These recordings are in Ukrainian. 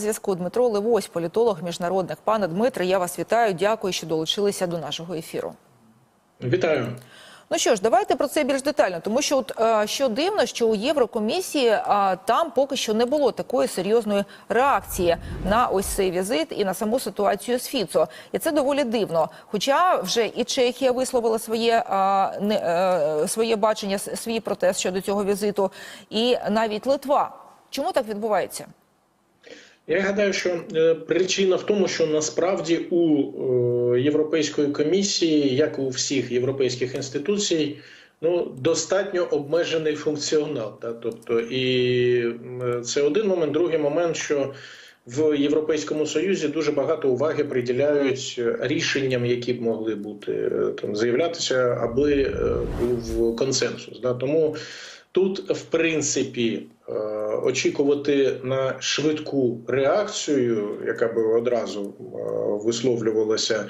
Зв'язку Дмитро Левось, політолог, міжнародник. Пане Дмитре, я вас вітаю. Дякую, що долучилися до нашого ефіру. Вітаю. Ну що ж, давайте про це більш детально, тому що от е, що дивно, що у Єврокомісії е, там поки що не було такої серйозної реакції на ось цей візит і на саму ситуацію з Фіцо. І це доволі дивно. Хоча вже і Чехія висловила своє е, не, е, своє бачення, свій протест щодо цього візиту, і навіть Литва. Чому так відбувається? Я гадаю, що е, причина в тому, що насправді у е, Європейської комісії, як у всіх європейських інституцій, ну достатньо обмежений функціонал. Та? Тобто, і це один момент. Другий момент, що в Європейському Союзі дуже багато уваги приділяють рішенням, які б могли бути е, там заявлятися, аби був консенсус. Да? Тому тут, в принципі, очікувати на швидку реакцію, яка би одразу е, висловлювалася.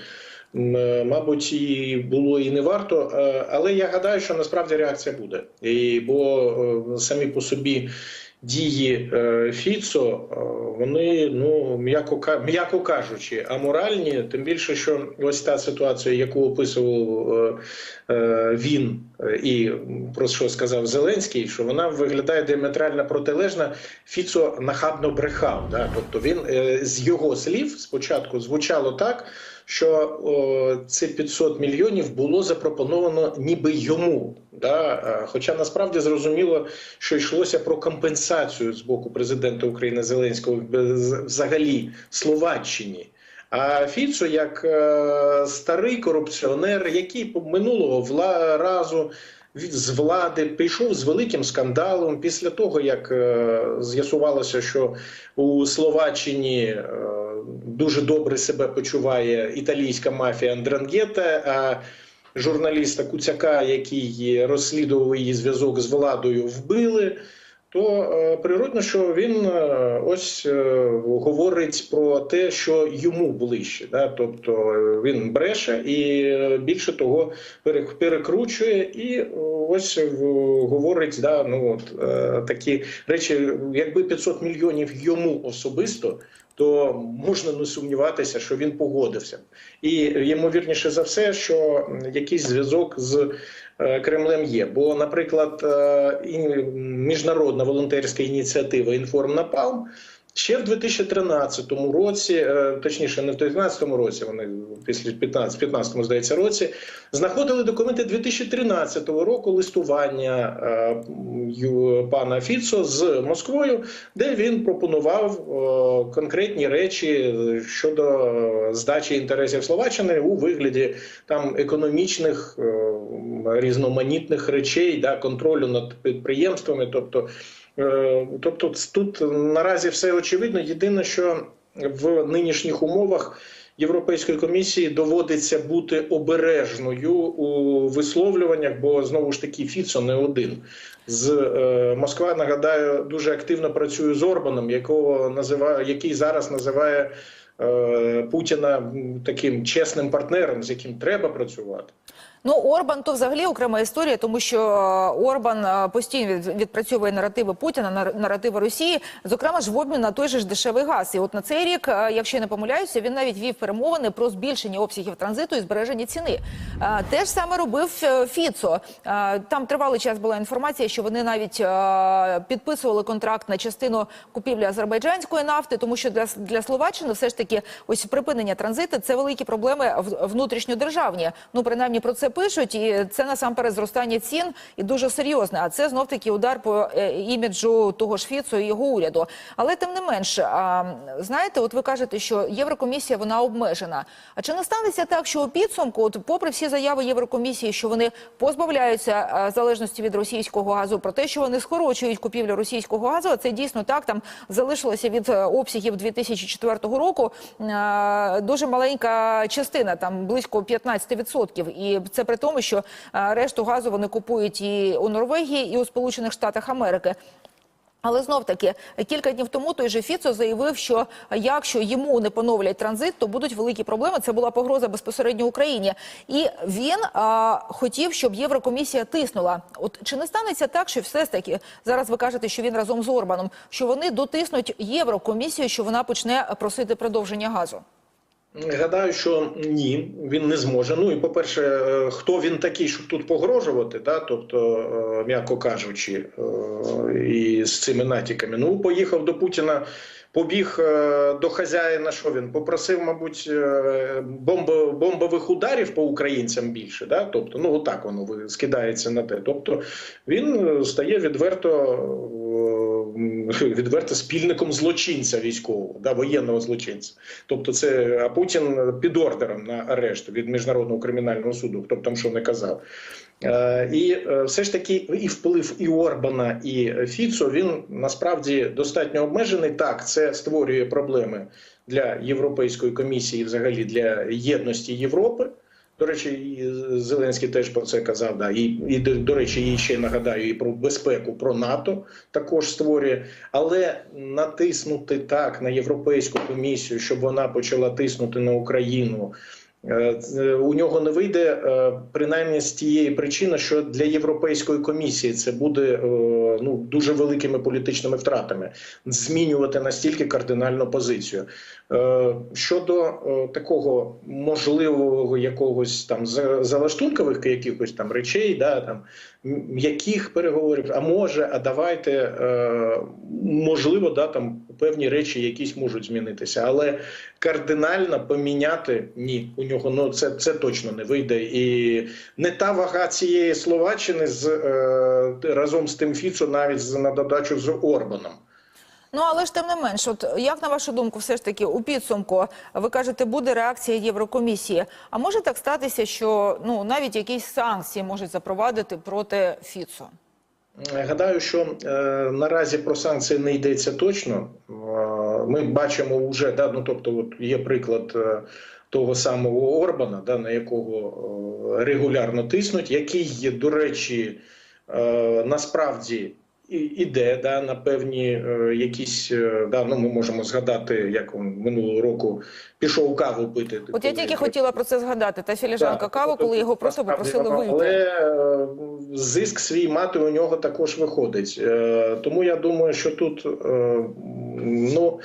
Мабуть, і було і не варто, Е, але я гадаю, що насправді реакція буде. І, бо е, самі по собі дії е, Фіцо, е, вони, ну м'яко ка- м'яко кажучи, аморальні, тим більше, що ось та ситуація, яку описував е, він і про що сказав Зеленський, що вона виглядає діаметрально протилежна. Фіцо нахабно брехав. Да? Тобто він з його слів спочатку звучало так. Що о, ці 500 мільйонів було запропоновано ніби йому, да? Е, хоча насправді зрозуміло, що йшлося про компенсацію з боку президента України Зеленського взагалі Словаччині. А Фіцо, як е, старий корупціонер, який минулого вла разу з влади прийшов з великим скандалом після того, як е, з'ясувалося, що у Словаччині е, дуже добре себе почуває італійська мафія Андрангета. А журналіста Куцяка, який розслідував її зв'язок з владою, вбили. То е, природно, що він е, ось е, говорить про те, що йому ближче. Да? Тобто він бреше і більше того перекручує, і ось говорить да, ну, от, такі речі, якби 500 мільйонів йому особисто, то можна не сумніватися, що він погодився. І ймовірніше за все, що якийсь зв'язок з Кремлем є. Бо, наприклад, е, міжнародна волонтерська ініціатива «Інформнапалм» ще в 2013 році, е, точніше, не в 2013 році, вони після 15, 15 здається, році, знаходили документи 2013 року листування е, пана Фіцо з Москвою, де він пропонував е, конкретні речі щодо здачі інтересів Словаччини у вигляді там економічних різноманітних речей, да, контролю над підприємствами. Тобто, тобто тут наразі все очевидно. Єдине, що в нинішніх умовах. Європейської комісії доводиться бути обережною у висловлюваннях, бо знову ж таки Фіцо не один з е, Москва. Нагадаю, дуже активно працює з Орбаном, якого називає, який зараз називає е, Путіна таким чесним партнером, з яким треба працювати. Ну, Орбан то взагалі окрема історія, тому що е, Орбан е, постійно від- відпрацьовує наративи Путіна, нар- наративи Росії, зокрема ж в обмін на той же ж дешевий газ. І от на цей рік, е, якщо я не помиляюся, він навіть вів перемовини про збільшення обсягів транзиту і збереження ціни. Те ж саме робив Фіцо. Там тривалий час була інформація, що вони навіть підписували контракт на частину купівлі азербайджанської нафти, тому що для, для Словаччини все ж таки ось припинення транзиту це великі проблеми внутрішньодержавні. Ну принаймні про це пишуть, і це насамперед зростання цін і дуже серйозне. А це знов таки удар по е, іміджу того ж Фіцо і його уряду. Але тим не менш, а, знаєте, от ви кажете, що Єврокомісія вона обмежена. А чи не станеться так, що у підсумку, от попри всі заяви Єврокомісії, що вони позбавляються залежності від російського газу, про те, що вони скорочують купівлю російського газу, а це дійсно так. Там залишилося від е, обсягів 2004 року е, дуже маленька частина, там близько 15%. І це при тому, що е, решту газу вони купують і у Норвегії, і у Сполучених Штатах Америки. Але знов таки кілька днів тому той же Фіцо заявив, що якщо йому не поновлять транзит, то будуть великі проблеми. Це була погроза безпосередньо Україні, і він а, хотів, щоб Єврокомісія тиснула. От чи не станеться так, що все ж таки зараз ви кажете, що він разом з Орбаном, що вони дотиснуть Єврокомісію, що вона почне просити продовження газу? Гадаю, що ні, він не зможе. Ну і по-перше, е, хто він такий, щоб тут погрожувати, да? тобто, е, м'яко кажучи, е, і з цими натяками. Ну, поїхав до Путіна, побіг до хазяїна. Що він попросив, мабуть, бомбо, бомбових ударів по українцям більше. Да? Тобто, ну отак воно скидається на те. Тобто він стає відверто. Відверто спільником злочинця військового, да, воєнного злочинця. Тобто, це а Путін під ордером на арешт від міжнародного кримінального суду, хто б там що не казав. Е, і е, все ж таки і вплив і Орбана, і Фіцо він насправді достатньо обмежений. Так, це створює проблеми для Європейської комісії, взагалі для єдності Європи. До речі, і Зеленський теж про це казав. Да. І, і до, речі, і ще нагадаю і про безпеку, про НАТО також створює. Але натиснути так на європейську комісію, щоб вона почала тиснути на Україну. Е, е, У нього не вийде е, принаймні з тієї причини, що для європейської комісії це буде ну дуже великими політичними втратами змінювати настільки кардинальну позицію. Щодо такого можливого якогось там за- залаштункових якихось там речей, да там м'яких переговорів, а може, а давайте можливо, да там певні речі якісь можуть змінитися, але кардинально поміняти ні, у нього ну це, це точно не вийде. І не та вага цієї словаччини з е, разом з тим Фіцо, навіть з на додачу з Орбаном. Ну але ж тим не менш, от як на вашу думку, все ж таки у підсумку ви кажете, буде реакція Єврокомісії. А може так статися, що ну навіть якісь санкції можуть запровадити проти Фіцо? Гадаю, що е, наразі про санкції не йдеться точно. Е, ми бачимо вже да, ну тобто, от є приклад е, того самого Орбана, да, на якого регулярно тиснуть, який, до речі, насправді. Іде да на певні е, якісь е, да ну ми можемо згадати, як минулого року пішов каву пити. От я тільки хотіла про це згадати. Та філіжанка да, каву, тобто коли його просто попросили вийти. Але е, зиск свій мати у нього також виходить. Е, Тому я думаю, що тут е, ну.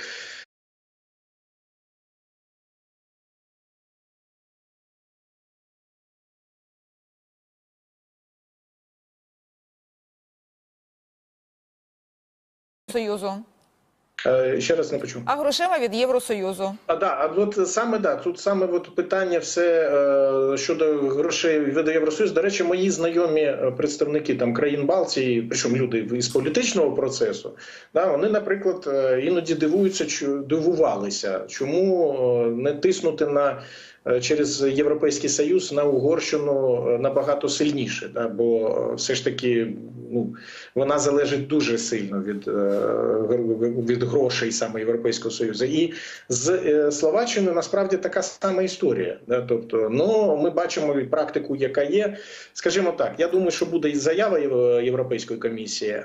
Союзу, е, Ще раз не почув. а грошима від Євросоюзу. А да, а от саме да, тут саме от питання все е, щодо грошей від Євросоюзу. До речі, мої знайомі е, представники там країн Балтії, причому люди із політичного процесу, да, вони, наприклад, е, іноді дивуються, дивувалися, чому не тиснути на. Е, Через європейський союз на Угорщину е, набагато сильніше, да, бо е, все ж таки ну вона залежить дуже сильно від, від грошей саме Європейського Союзу. І з Словаччиною насправді така сама історія. Да? Тобто, ну ми бачимо практику, яка є. Скажімо так, я думаю, що буде і заява Європейської комісії,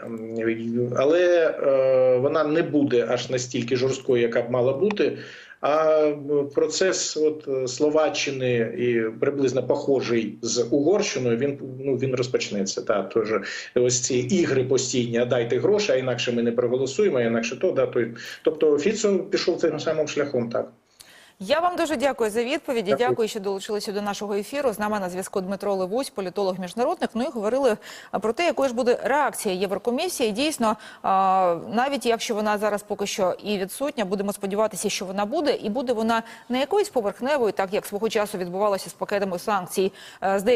але е, вона не буде аж настільки жорсткою, яка б мала бути. А процес от е, Словаччини і приблизно похожий з Угорщиною. Він ну він розпочнеться. Та тож ось ці ігри постійні, а дайте гроші, а інакше ми не проголосуємо, а інакше то да то тобто Фіцо пішов цим самим шляхом. Так Я вам дуже дякую за відповіді. Дякую. Дякую, що долучилися до нашого ефіру. З нами на зв'язку Дмитро Левусь, політолог міжнародник. Ну і говорили про те, якою ж буде реакція Єврокомісії. Дійсно, навіть якщо вона зараз поки що і відсутня, будемо сподіватися, що вона буде, і буде вона не якоюсь поверхневою, так як свого часу відбувалося з пакетами санкцій з деякими.